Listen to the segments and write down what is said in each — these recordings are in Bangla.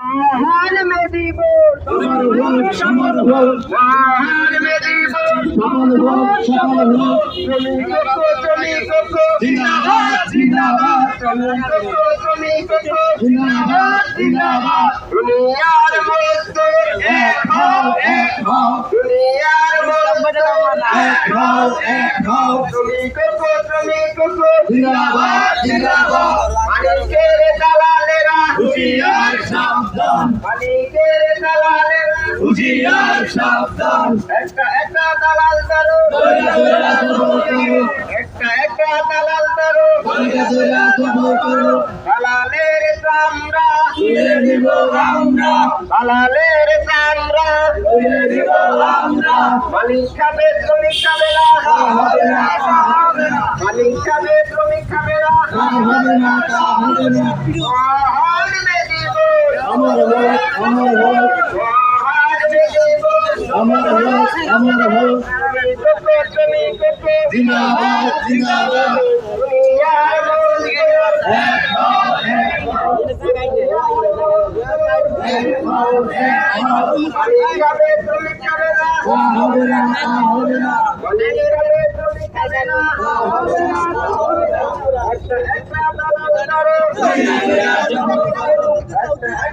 आहार में दीबो समर हो आहार में दीबो समर हो समर हो चलो चली कोको जिंदाबाद जिंदाबाद चलो कोको चली कोको जिंदाबाद। जिंदाबाद दुनियार मजदूर एक हो एक हो। दुनियार मजदूर एक हो एक हो। चली कोको चली कोको जिंदाबाद जिंदाबाद। मालिक के दलालेरा। दुनिया মালিকের দালালেরা হুঁশিয়ার সাবধান। একটা একটা দালাল করো। একটা একটা দালাল করো। দালালের চামড়া। তুলে আমরা। দালালের চামড়া। তুলে নিব আমরা। মালিক খাবে শ্রমিক খাবে না। হবে না হবে না। মালিক খাবে শ্রমিক খাবে না। হবে না হবে না। আমার আমার হোক আমার হোক আমার হোক জিন্দাবাদ জিন্দাবাদ এক হও এক হও এক হও এক শ্রমিক খাবে না হবে না হবে না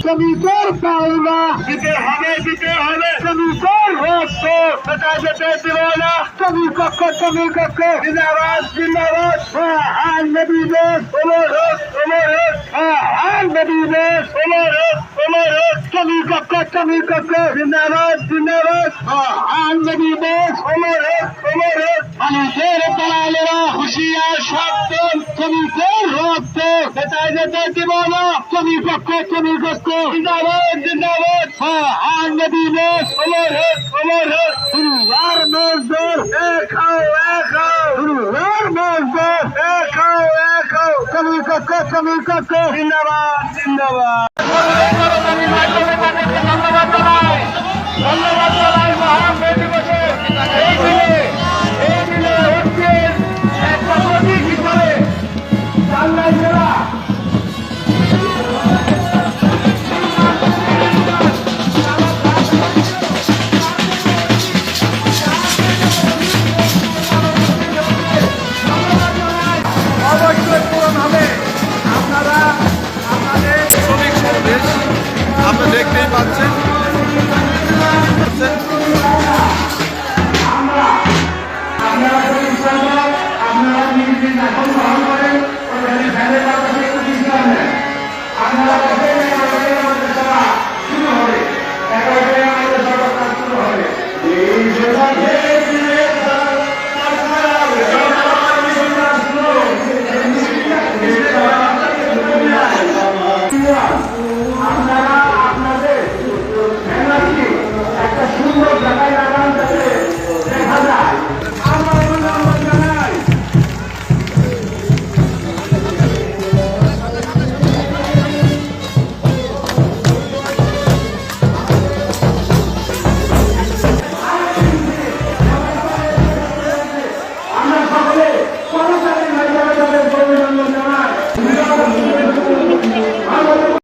শ্রমিকের পাওনা দিতে হবে দিতে হবে শ্রমিকের রক্ত সেটা যেতে দিব না শ্রমিক পক্ষ শ্রমিক পক্ষ জিন্দাবাদ জিন্দাবাদ মহান নবী দেশ অমর হোক অমর হোক মহান নবী দেশ অমর হোক অমর হোক শ্রমিক পক্ষ শ্রমিক পক্ষ জিন্দাবাদ জিন্দাবাদ মহান নবী দেশ অমর হোক অমর হোক মানুষের দালালেরা হুঁশিয়ার সাবধান শ্রমিকের রক্ত कमी कको कमी कको जिंदाबाद जिंदाबाद atacak.